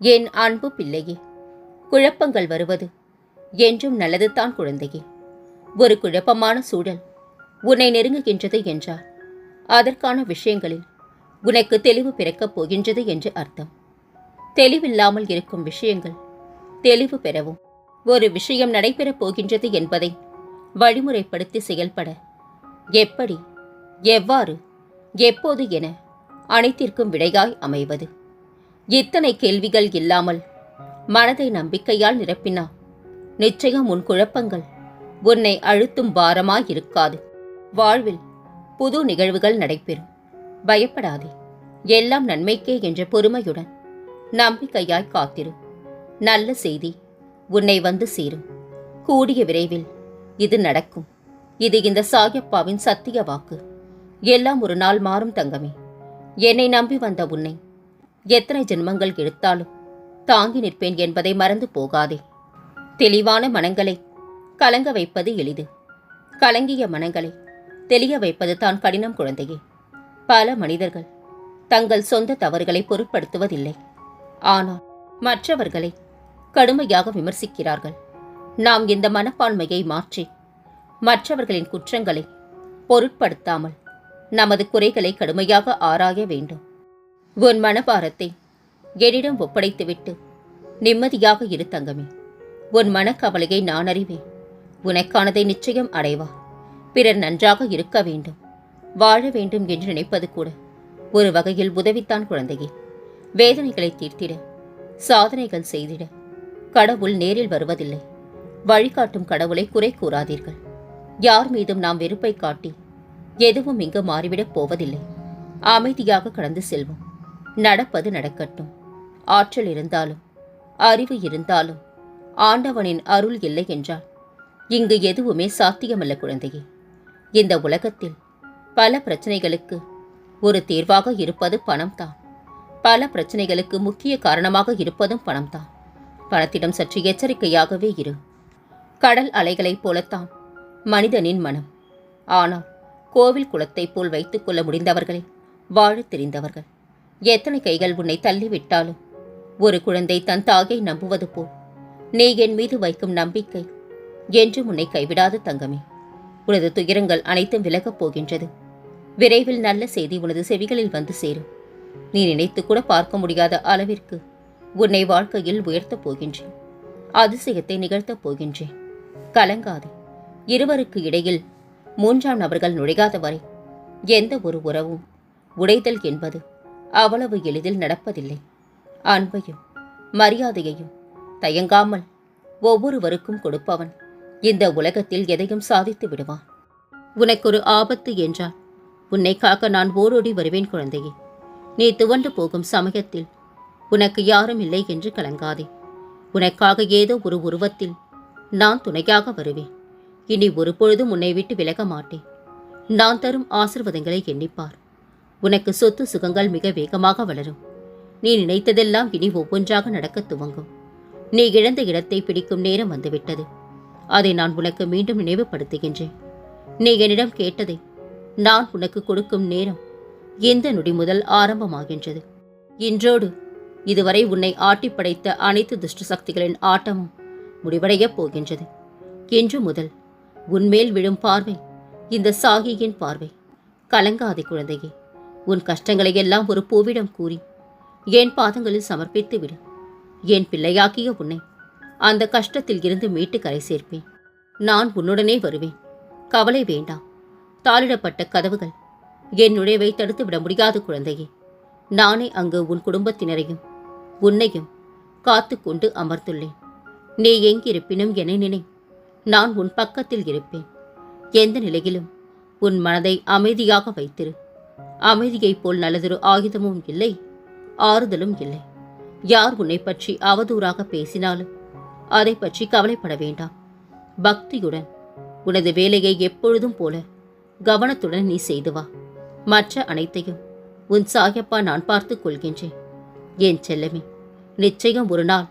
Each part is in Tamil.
என் அன்பு பிள்ளையே குழப்பங்கள் வருவது என்றும் நல்லதுதான் குழந்தையே. ஒரு குழப்பமான சூழல் உன்னை நெருங்குகின்றது என்றால் அதற்கான விஷயங்களில் உனக்கு தெளிவு பிறக்கப் போகின்றது என்று அர்த்தம். தெளிவில்லாமல் இருக்கும் விஷயங்கள் தெளிவு பெறவும் ஒரு விஷயம் நடைபெறப் போகின்றது என்பதை வழிமுறைப்படுத்தி செயல்பட எப்படி எவ்வாறு எப்போது என அனைத்திற்கும் விடையாய் அமைவது. இத்தனை கேள்விகள் இல்லாமல் மனதை நம்பிக்கையால் நிரப்பினா? நிச்சயம் உன் குழப்பங்கள் உன்னை அழுத்தும் பாரமாயிருக்காது. வாழ்வில் புது நிகழ்வுகள் நடைபெறும். பயப்படாதே. எல்லாம் நன்மைக்கே என்ற பொறுமையுடன் நம்பிக்கையாய் காத்திரு. நல்ல செய்தி உன்னை வந்து சேரும். கூடிய விரைவில் இது நடக்கும். இது இந்த சாயப்பாவின் சத்திய வாக்கு. எல்லாம் ஒரு நாள் மாறும் தங்கமே. என்னை நம்பி வந்த உன்னை எத்தனை ஜென்மங்கள் எடுத்தாலும் தாங்கி நிற்பேன் என்பதை மறந்து போகாதே. தெளிவான மனங்களை கலங்க வைப்பது எளிது. கலங்கிய மனங்களை தெளிய வைப்பது தான் கடினம் குழந்தையே. பல மனிதர்கள் தங்கள் சொந்த தவறுகளை பொருட்படுத்துவதில்லை. ஆனால் மற்றவர்களை கடுமையாக விமர்சிக்கிறார்கள். நாம் இந்த மனப்பான்மையை மாற்றி மற்றவர்களின் குற்றங்களை பொருட்படுத்தாமல் நமது குறைகளை கடுமையாக ஆராய வேண்டும். உன் மனபாரத்தை என்னிடம் ஒப்படைத்துவிட்டு நிம்மதியாக இரு தங்கமே. உன் மனக்கவலையை நான் அறிவேன். உனக்கானதை நிச்சயம் அடைவா. பிறர் நன்றாக இருக்க வேண்டும். வாழ வேண்டும் என்று நினைப்பது கூட ஒரு வகையில் உதவித்தான் குழந்தையே. வேதனைகளை தீர்த்திட சாதனைகள் செய்திட கடவுள் நேரில் வருவதில்லை. வழிகாட்டும் கடவுளை குறை கூறாதீர்கள். யார் மீதும் நாம் வெறுப்பை காட்டி எதுவும் இங்கு மாறிவிடப் போவதில்லை. அமைதியாக கடந்து செல்வோம். நடப்பது நடக்கட்டும். ஆற்றல் இருந்தாலும் அறிவு இருந்தாலும் ஆண்டவனின் அருள் இல்லை என்றால் இங்கு எதுவுமே சாத்தியமல்ல குழந்தையே. இந்த உலகத்தில் பல பிரச்சனைகளுக்கு ஒரு தீர்வாக இருப்பது பணம்தான். பல பிரச்சனைகளுக்கு முக்கிய காரணமாக இருப்பதும் பணம்தான். பணத்திடம் சற்று எச்சரிக்கையாகவே இரு. கடல் அலைகளைப் போலத்தான் மனிதனின் மனம். ஆனால் கோவில் குளத்தைப் போல் வைத்துக்கொள்ள முடிந்தவர்களே வாழ தெரிந்தவர்கள். எத்தனை கைகள் உன்னை தள்ளிவிட்டாலும்? ஒரு குழந்தை தன் தாகை நம்புவது போல். நீ என் மீது வைக்கும் நம்பிக்கை. என்றும் உன்னை கைவிடாது தங்கமே. உனது துயரங்கள் அனைத்தும் விலகப் போகின்றது. விரைவில் நல்ல செய்தி உனது செவிகளில் வந்து சேரும். நீ நினைத்து கூட பார்க்க முடியாத அளவிற்கு உன்னை வாழ்க்கையில் உயர்த்தப் போகின்றேன். அதிசயத்தை நிகழ்த்தப் போகின்றேன். கலங்காதே. இருவருக்கு இடையில் மூன்றாம் நபர்கள் நுழையாத வரை எந்த ஒரு உறவும் உடைதல் என்பது அவ்வளவு எளிதில் நடப்பதில்லை. அன்பையும் மரியாதையையும் தயங்காமல் ஒவ்வொருவருக்கும் கொடுப்பவன் இந்த உலகத்தில் எதையும் சாதித்து விடுவான். உனக்கொரு ஆபத்து என்றால் உன்னை காக்க நான் ஓடோடி வருவேன் குழந்தையே. நீ துவண்டு போகும் சமயத்தில் உனக்கு யாரும் இல்லை என்று கலங்காதே. உனக்காக ஏதோ ஒரு உருவத்தில் நான் துணையாக வருவேன். இனி ஒரு பொழுதும் உன்னை விட்டு விலக மாட்டேன். நான் தரும் ஆசிர்வாதங்களை எண்ணிப்பார். உனக்கு சொத்து சுகங்கள் மிக வேகமாக வளரும். நீ நினைத்ததெல்லாம் இனி ஒவ்வொன்றாக நடக்கத் துவங்கும். நீ இழந்த இடத்தை பிடிக்கும் நேரம் வந்துவிட்டது. அதை நான் உனக்கு மீண்டும் நினைவுபடுத்துகின்றேன். நீ என்னிடம் கேட்டதை நான் உனக்கு கொடுக்கும் நேரம் எந்த நொடி முதல் ஆரம்பமாகின்றது. இன்றோடு இதுவரை உன்னை ஆட்டி படைத்த அனைத்து துஷ்ட சக்திகளின் ஆட்டமும் முடிவடையப் போகின்றது. இன்று முதல் உன்மேல் விழும் பார்வை இந்த சாகியின் பார்வை. கலங்காதே குழந்தையே. உன் கஷ்டங்களை எல்லாம் ஒரு பூவிடம் கூறி என் பாதங்களில் சமர்ப்பித்து விடு என் பிள்ளையாக்கிய உன்னை அந்த கஷ்டத்தில் இருந்து மீட்டு கரை சேர்ப்பேன். நான் உன்னுடனே வருவேன். கவலை வேண்டாம். தாளிடப்பட்ட கதவுகள் என் நுழைவை தடுத்து விட முடியாத குழந்தையே. நானே அங்கு உன் குடும்பத்தினரையும் உன்னையும் காத்து கொண்டு அமர்ந்துள்ளேன். நீ எங்கிருப்பினும் என நினை நான் உன் பக்கத்தில் இருப்பேன். எந்த நிலையிலும் உன் மனதை அமைதியாக வைத்திரு. அமைதியைப் போல் நல்லதொரு ஆயுதமும் இல்லை ஆறுதலும் இல்லை. யார் உன்னை பற்றி அவதூறாக பேசினாலும் அதை பற்றி கவலைப்பட வேண்டாம். பக்தியுடன் உனது வேலையை எப்பொழுதும் போல கவனத்துடன் நீ செய்து வா. மற்ற அனைத்தையும் உன் சாயப்பா நான் பார்த்துக் கொள்கின்றேன். என் செல்லமே நிச்சயம் ஒரு நாள்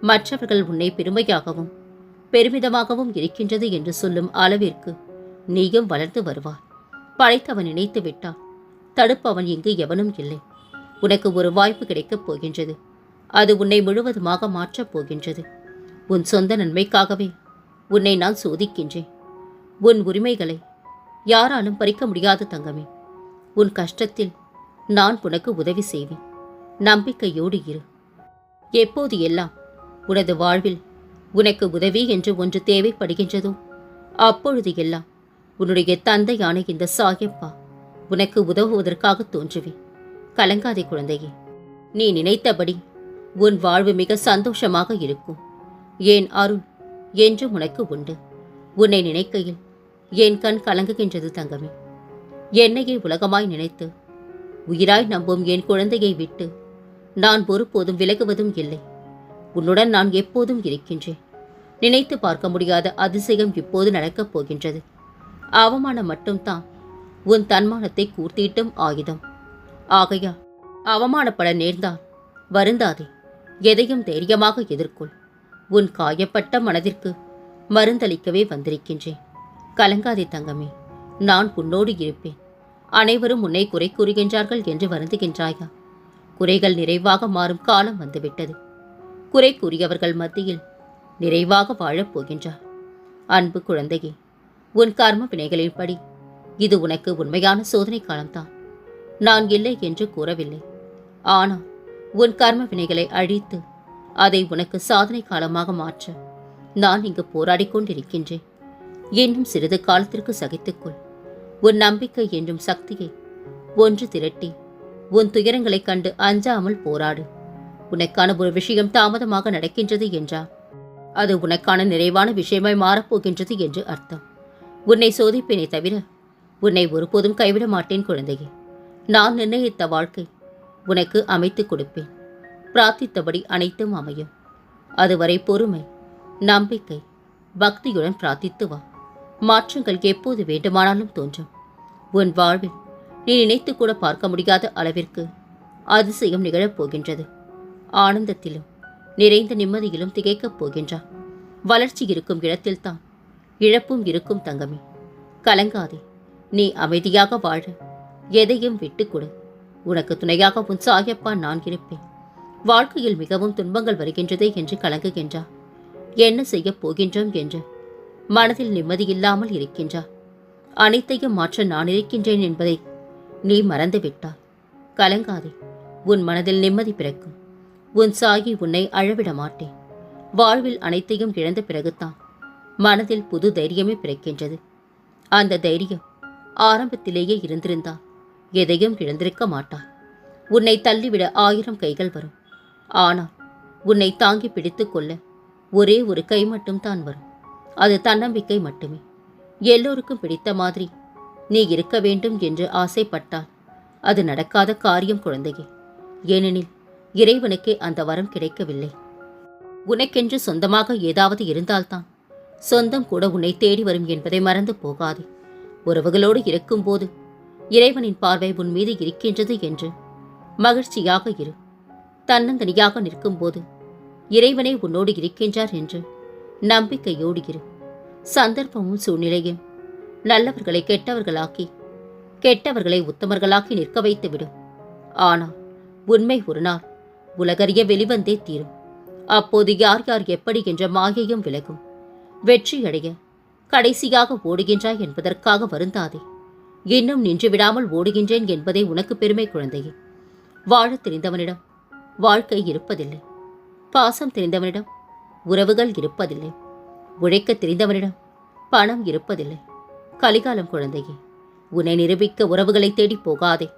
மற்றவர்கள் உன்னை பெருமையாகவும் பெருமிதமாகவும் இருக்கின்றது என்று சொல்லும் அளவிற்கு நீயும் வளர்ந்து வருவாய். படைத்தவன் நினைத்து விட்டான் தடுப்பவன் இங்கு எவனும் இல்லை. உனக்கு ஒரு வாய்ப்பு கிடைக்கப் போகின்றது. அது உன்னை முழுவதுமாக மாற்றப் போகின்றது. உன் சொந்த நன்மைக்காகவே உன்னை நான் சோதிக்கின்றேன். உன் உரிமைகளை யாராலும் பறிக்க முடியாது தங்கமே உன் கஷ்டத்தில் நான் உனக்கு உதவி செய்வேன். நம்பிக்கையோடு இரு. எப்போது எல்லாம் உனது வாழ்வில் உனக்கு உதவி என்று ஒன்று தேவைப்படுகின்றதோ அப்பொழுது எல்லாம் உன்னுடைய தந்தையான இந்த சாயப்பா உனக்கு உதவுவதற்காக தோன்றுவேன். கலங்காதே குழந்தையே. நீ நினைத்தபடி உன் வாழ்வு மிக சந்தோஷமாக இருக்கும். ஏன் அருள் என்று உனக்கு உண்டு. உன்னை நினைக்கையில் என் கண் கலங்குகின்றது தங்கமே. என்னையே உலகமாய் நினைத்து உயிராய் நம்பும் என் குழந்தையை விட்டு நான் ஒருபோதும் விலகுவதும் இல்லை. உன்னுடன் நான் எப்போதும் இருக்கின்றேன். நினைத்து பார்க்க முடியாத அதிசயம் இப்போது நடக்கப் போகின்றது. அவமானம் மட்டும்தான் உன் தன்மானத்தை கூர்த்திட்டும் ஆயுதம். ஆகையா அவமானப்பட நேர்ந்தால் வருந்தாதே எதையும் தைரியமாக எதிர்கொள். உன் காயப்பட்ட மனதிற்கு மருந்தளிக்கவே வந்திருக்கின்றேன். கலங்காதே தங்கமே நான் உன்னோடு இருப்பேன். அனைவரும் உன்னை குறை கூறுகின்றார்கள் என்று வருந்துகின்றாயா? குறைகள் நிறைவாக மாறும் காலம் வந்துவிட்டது. குறை கூறியவர்கள் மத்தியில் நிறைவாக வாழப் போகின்றார். அன்பு குழந்தையே உன் கர்ம வினைகளின்படி இது உனக்கு உண்மையான சோதனை காலம்தான். நான் இல்லை என்று கூறவில்லை. ஆனால் உன் கர்ம வினைகளை அழித்து அதை உனக்கு சாதனை காலமாக மாற்ற நான் இங்கு போராடி கொண்டிருக்கின்றேன். இன்னும் சிறிது காலத்திற்கு சகித்துக்கொள். உன் நம்பிக்கை என்றும் சக்தியை ஒன்று திரட்டி உன் துயரங்களைக் கண்டு அஞ்சாமல் போராடு. உனக்கான ஒரு விஷயம் தாமதமாக நடக்கின்றது என்றால் அது உனக்கான நிறைவான விஷயமாய் மாறப்போகின்றது என்று அர்த்தம். உன்னை சோதிப்பேனே தவிர உன்னை ஒருபோதும் கைவிட மாட்டேன் குழந்தையே. நான் நிர்ணயித்த வாழ்க்கை உனக்கு அமைத்துக் கொடுப்பேன். பிரார்த்தித்தபடி அனைத்தும் அமையும். அதுவரை பொறுமை நம்பிக்கை பக்தியுடன் பிரார்த்தித்து வா. மாற்றங்கள் எப்போது வேண்டுமானாலும் தோன்றும். உன் வாழ்வில் நீ நினைத்து கூட பார்க்க முடியாத அளவிற்கு அதிசயம் நிகழப் போகின்றது. ஆனந்தத்திலும் நிறைந்த நிம்மதியிலும் திகைக்கப் போகின்றார் வளர்ச்சி இருக்கும் இடத்தில்தான் இழப்பும் இருக்கும் தங்கமே. கலங்காதே. நீ அமைதியாக வாழ. எதையும் விட்டுக்கொடு உனக்கு துணையாக உன் சாயப்பா நான் இருப்பேன். வாழ்க்கையில் மிகவும் துன்பங்கள் வருகின்றதே என்று கலங்குகின்றார் என்ன செய்யப் போகின்றோம் என்று மனதில் நிம்மதியில்லாமல் இருக்கின்றார் அனைத்தையும் மாற்ற நான் இருக்கின்றேன் என்பதை நீ மறந்துவிட்டாய் கலங்காதே. உன் மனதில் நிம்மதி பிறக்கும். உன் சாயி உன்னை அழவிட மாட்டேன் வாழ்வில் அனைத்தையும் இழந்த பிறகுதான் மனதில் புது தைரியமே பிறக்கின்றது. அந்த தைரியம் ஆரம்பத்திலேயே இருந்திருந்தால் எதையும் இழந்திருக்க மாட்டாய் உன்னை தள்ளிவிட ஆயிரம் கைகள் வரும். ஆனால் உன்னை தாங்கி பிடித்து கொள்ள ஒரே ஒரு கை மட்டும் தான் வரும். அது தன்னம்பிக்கை மட்டுமே. எல்லோருக்கும் பிடித்த மாதிரி நீ இருக்க வேண்டும் என்று ஆசைப்பட்டால் அது நடக்காத காரியம் குழந்தையே. ஏனெனில் இறைவனுக்கே அந்த வரம் கிடைக்கவில்லை. உனக்கென்று சொந்தமாக ஏதாவது இருந்தால்தான் சொந்தம் கூட உன்னை தேடி வரும் என்பதை மறந்து போகாதே. உறவுகளோடு இருக்கும்போது இறைவனின் பார்வை உன் மீது இருக்கின்றது என்று மகிழ்ச்சியாக இரு. தன்னந்தனியாக நிற்கும்போது இறைவனே உன்னோடு இருக்கின்றார் என்று நம்பிக்கையோடு இரு. சந்தர்ப்பமும் சூழ்நிலையும் நல்லவர்களை கெட்டவர்களாக்கி கெட்டவர்களை உத்தமர்களாக்கி நிற்க வைத்துவிடும் ஆனால் உண்மை ஒரு நாள் உலகறிய வெளிவந்தே தீரும். அப்போது யார் யார் எப்படி என்ற மாயையும் விலகும். வெற்றியடைய கடைசியாக ஓடுகின்றாய் என்பதற்காக வருந்தாதே. இன்னும் நின்று விடாமல் ஓடுகின்றேன் என்பதே உனக்கு பெருமை குழந்தையே. வாழத் தெரிந்தவனிடம் வாழ்க்கை இருப்பதில்லை. பாசம் தெரிந்தவனிடம் உறவுகள் இருப்பதில்லை. உழைக்க தெரிந்தவனிடம் பணம் இருப்பதில்லை. கலிகாலம் குழந்தையே உன்னை நிரூபிக்க உறவுகளை தேடி போகாதே.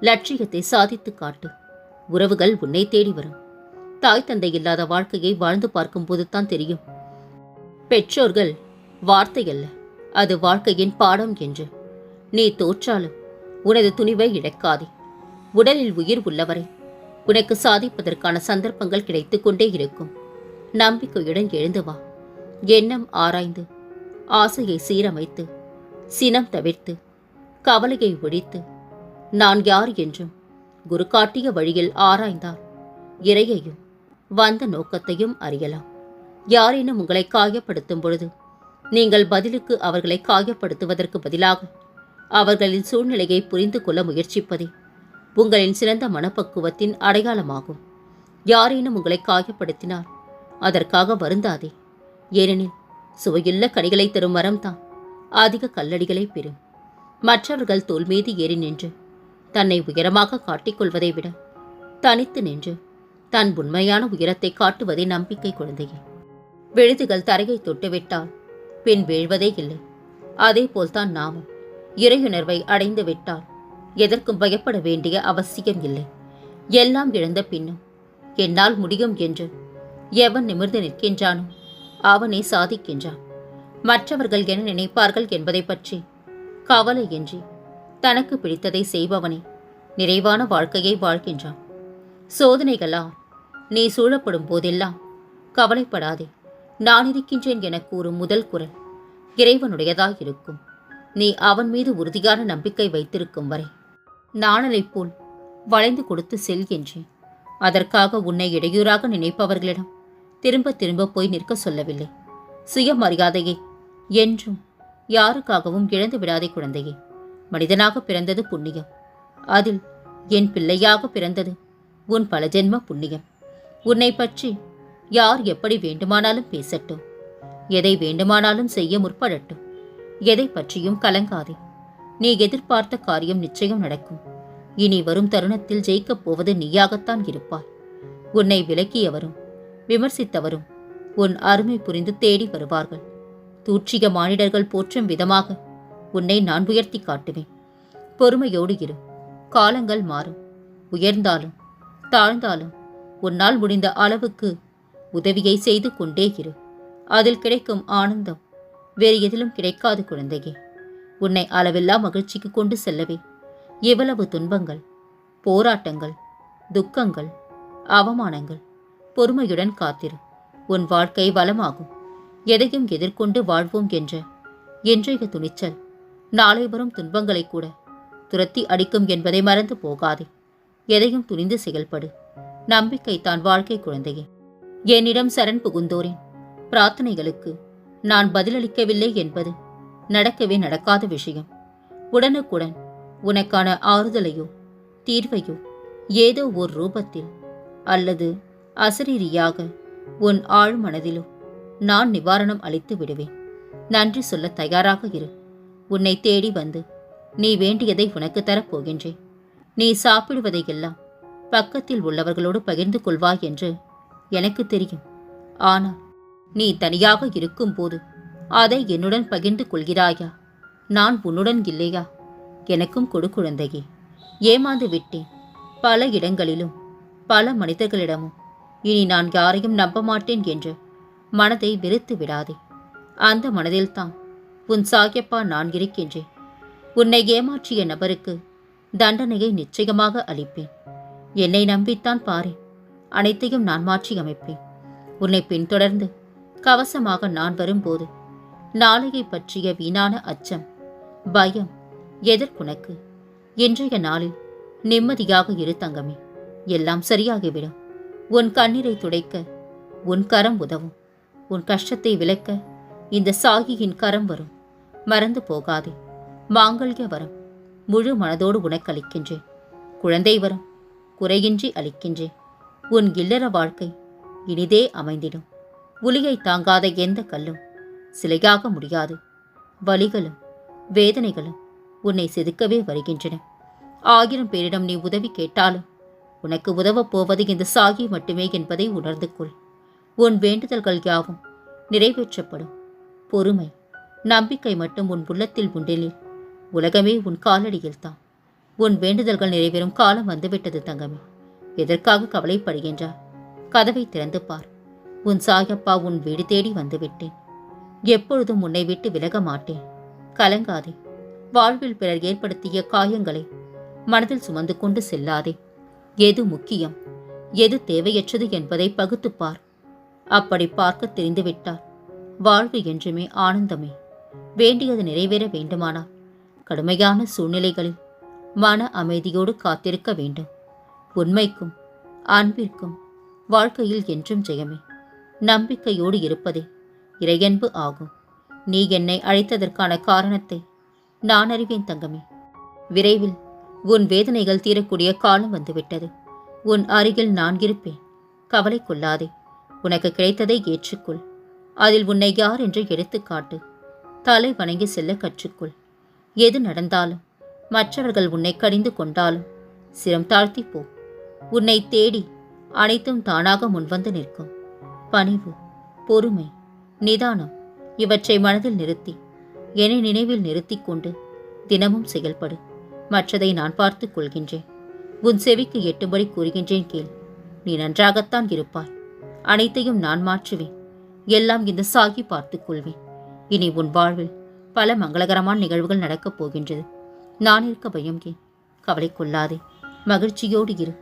லட்சியத்தை சாதித்து காட்டு. உறவுகள் உன்னை தேடி வரும். தாய் தந்தை இல்லாத வாழ்க்கையை வாழ்ந்து பார்க்கும்போது தான் தெரியும். பெற்றோர்கள் வார்த்தையல்ல. அது வாழ்க்கையின் பாடம் என்று. நீ தோற்றாலும் உனது துணிவை இழக்காதே. உடலில் உயிர் உள்ளவரை உனக்கு சாதிப்பதற்கான சந்தர்ப்பங்கள் கிடைத்துக் கொண்டே இருக்கும். நம்பிக்கையுடன் எழுந்து வா. எண்ணம் ஆராய்ந்து ஆசையை சீரமைத்து சினம் தவிர்த்து கவலையை ஒழித்து நான் யார் என்றும் குரு காட்டிய வழியில் ஆராய்ந்தால் இறையையும் வந்த நோக்கத்தையும் அறியலாம். யாரேனும் உங்களை காயப்படுத்தும் பொழுது நீங்கள் பதிலுக்கு அவர்களை காயப்படுத்துவதற்கு பதிலாக அவர்களின் சூழ்நிலையை புரிந்து கொள்ள முயற்சிப்பதே உங்களின் சிறந்த மனப்பக்குவத்தின் அடையாளமாகும். யாரேனும் உங்களை காயப்படுத்தினால் அதற்காக வருந்தாதே. ஏனெனில் சுவையுள்ள கனிகளை தரும் மரம்தான். அதிக கல்லடிகளை பெறும். மற்றவர்கள் தோல் மீது ஏறி நின்று தன்னை உயரமாக காட்டிக்கொள்வதை விட தனித்து நின்று தன் உண்மையான உயரத்தை காட்டுவதே நம்பிக்கை குழந்தையே விழுதுகள் தரையை தொட்டுவிட்டால் பின் வீழ்வதே இல்லை. அதே போல்தான் நாமும். இறையுணர்வை அடைந்து விட்டால் எதற்கும் பயப்பட வேண்டிய அவசியம் இல்லை. எல்லாம் இழந்த பின்னும் என்னால் முடியும் என்று எவன் நிமிர்ந்து நிற்கின்றானோ அவனே சாதிக்கின்றான். மற்றவர்கள் என்ன நினைப்பார்கள் என்பதை பற்றி கவலையின்றி தனக்கு பிடித்ததை செய்பவனே நிறைவான வாழ்க்கையை வாழ்கின்றான். சோதனைகளா நீ சூழப்படும் போதெல்லாம் கவலைப்படாதே. நான் இருக்கின்றேன் என கூறும் முதல் குரல் இறைவனுடையதாயிருக்கும் நீ அவன் மீது உறுதியான நம்பிக்கை வைத்திருக்கும் வரை நாணலைப் போல் வளைந்து கொடுத்து செல் என்றேன். அதற்காக உன்னை இடையூறாக நினைப்பவர்களிடம் திரும்ப திரும்ப போய் நிற்க சொல்லவில்லை. சுயமரியாதையை என்றும் யாருக்காகவும் இழந்து விடாதே குழந்தையே. மனிதனாக பிறந்தது புண்ணியம். அதில் என் பிள்ளையாக பிறந்தது உன் பல ஜென்ம புண்ணியம். உன்னை பற்றி யார் எப்படி வேண்டுமானாலும் பேசட்டும். எதை வேண்டுமானாலும் செய்ய முற்படட்டும். எதை பற்றியும் கலங்காதே. நீ எதிர்பார்த்த காரியம் நிச்சயம் நடக்கும். இனி வரும் தருணத்தில் ஜெயிக்கப் போவது நீயாகத்தான் இருப்பாய். உன்னை விலக்கியவரும் விமர்சித்தவரும் உன் அருமை புரிந்து தேடி வருவார்கள். தூற்றிய மானிடர்கள் போற்றும் விதமாக உன்னை நான் உயர்த்தி காட்டுவேன். பொறுமையோடு இரு. காலங்கள் மாறும். உயர்ந்தாலும் தாழ்ந்தாலும் உன்னால் முடிந்த அளவுக்கு உதவியை செய்து கொண்டே இரு. அதில் கிடைக்கும் ஆனந்தம் வேறு எதிலும் கிடைக்காது குழந்தையே. உன்னை அளவில்லா மகிழ்ச்சிக்கு கொண்டு செல்லவே. எவ்வளவு துன்பங்கள் போராட்டங்கள் துக்கங்கள் அவமானங்கள். பொறுமையுடன் காத்திரு. உன் வாழ்க்கை வளமாகும். எதையும் எதிர்கொண்டு வாழ்வோம் என்ற இன்றைய துணிச்சல். நாளை வரும் துன்பங்களை கூட துரத்தி அடிக்கும் என்பதை மறந்து போகாதே. எதையும் துணிந்து செயல்படு. நம்பிக்கை தான் வாழ்க்கை குழந்தையே. என்னிடம் சரண் புகுந்தோரின் பிரார்த்தனைகளுக்கு நான் பதிலளிக்கவில்லை என்பது நடக்கவே நடக்காத விஷயம். உடனுக்குடன் உனக்கான ஆறுதலையோ தீர்வையோ ஏதோ ஓர் ரூபத்தில் அல்லது அசரீரியாக உன் ஆழ் மனதிலோ நான் நிவாரணம் அளித்து விடுவேன். நன்றி சொல்ல தயாராக இரு. உன்னை தேடி வந்து நீ வேண்டியதை உனக்கு தரப்போகின்றேன் நீ சாப்பிடுவதையெல்லாம் பக்கத்தில் உள்ளவர்களோடு பகிர்ந்து கொள்வாய் என்று எனக்கு தெரியும். ஆனால் நீ தனியாக இருக்கும்போது அதை என்னுடன் பகிர்ந்து கொள்கிறாயா? நான் உன்னுடன் இல்லையா? எனக்கும் கொடு குழந்தையே. ஏமாந்து விட்டேன். பல இடங்களிலும் பல மனிதர்களிடமும். இனி நான் யாரையும் நம்ப மாட்டேன் என்று மனதை வெறுத்து விடாதே. அந்த மனதில்தான் உன் சாகியப்பா நான் இருக்கின்றேன். உன்னை ஏமாற்றிய நபருக்கு தண்டனையை நிச்சயமாக அளிப்பேன். என்னை நம்பித்தான் பாரேன். அனைத்தையும் நான் மாற்றி அமைப்பேன். உன்னை பின்தொடர்ந்து கவசமாக நான் வரும்போது நாளையை பற்றிய வீணான அச்சம் பயம் எதற்குனக்கு இன்றைய நாளில் நிம்மதியாக இரு தங்கமே. எல்லாம் சரியாகிவிடும். உன் கண்ணீரை துடைக்க உன் கரம் உதவும். உன் கஷ்டத்தை விளக்க இந்த சாகியின் கரம் வரும். மறந்து போகாதே. மாங்கல்ய வரம் முழு மனதோடு உனக்கு அளிக்கின்றேன். குழந்தை வரம் குறையின்றி அளிக்கின்றேன். உன் இல்லற வாழ்க்கை இனிதே அமைந்திடும். உலியை தாங்காத எந்த கல்லும் சிலையாக முடியாது. வலிகளும் வேதனைகளும் உன்னை செதுக்கவே வருகின்றன. ஆயிரம் பேரிடம் நீ உதவி கேட்டாலும் உனக்கு உதவப் போவது இந்த சாகி மட்டுமே என்பதை உணர்ந்து கொள். உன் வேண்டுதல்கள் யாவும் நிறைவேற்றப்படும். பொறுமை நம்பிக்கை மட்டும் உன் உள்ளத்தில் உண்டெனில் உலகமே உன் காலடியில்தான். உன் வேண்டுதல்கள் நிறைவேறும் காலம் வந்துவிட்டது தங்கமே. எதற்காக கவலைப்படுகின்றார்? கதவை திறந்து பார். உன் சாயப்பா உன் வீடு தேடி வந்துவிட்டேன். எப்பொழுதும் உன்னை விட்டு விலக மாட்டேன். கலங்காதே. வாழ்வில் பிறர் ஏற்படுத்திய காயங்களை மனதில் சுமந்து கொண்டு செல்லாதே. எது முக்கியம்? எது தேவையற்றது என்பதை பகுத்துப் பார். அப்படி பார்க்க தெரிந்துவிட்டார் வாழ்வு என்றுமே ஆனந்தமே. வேண்டியது நிறைவேற வேண்டுமானால் கடுமையான சூழ்நிலைகளில் மன அமைதியோடு காத்திருக்க வேண்டும். உண்மைக்கும் அன்பிற்கும் வாழ்க்கையில் என்றும் ஜெயமே. நம்பிக்கையோடு இருப்பதே இறையன்பு ஆகும். நீ என்னை அழைத்ததற்கான காரணத்தை நான் அறிவேன் தங்கமே. விரைவில் உன் வேதனைகள் தீரக்கூடிய காலம் வந்துவிட்டது. உன் அருகில் நான் இருப்பேன். கவலை கொள்ளாதே. உனக்கு கிடைத்ததை ஏற்றுக்கொள். அதில் உன்னை யார் என்று எடுத்துக்காட்டு தலை வணங்கி செல்ல கற்றுக்கொள். எது நடந்தாலும் மற்றவர்கள் உன்னை கடிந்து கொண்டாலும் சிரம் தாழ்த்தி போ. உன்னை தேடி அனைத்தும் தானாக முன்வந்து நிற்கும். பணிவு பொறுமை நிதானம் இவற்றை மனதில் நிறுத்தி என்னை நினைவில் நிறுத்தி கொண்டு தினமும் செயல்படு. மற்றதை நான் பார்த்துக் கொள்கின்றேன். உன் செவிக்கு எட்டும்படி கூறுகின்றேன் கேள். நீ நன்றாகத்தான் இருப்பாய். அனைத்தையும் நான் மாற்றுவேன். எல்லாம் இந்த சாகி பார்த்துக் கொள்வேன். இனி உன் வாழ்வில் பல மங்களகரமான நிகழ்வுகள் நடக்கப் போகின்றது. நான் இருக்க பயம் ஏன்? கவலை கொள்ளாதே. மகிழ்ச்சியோடு இரு.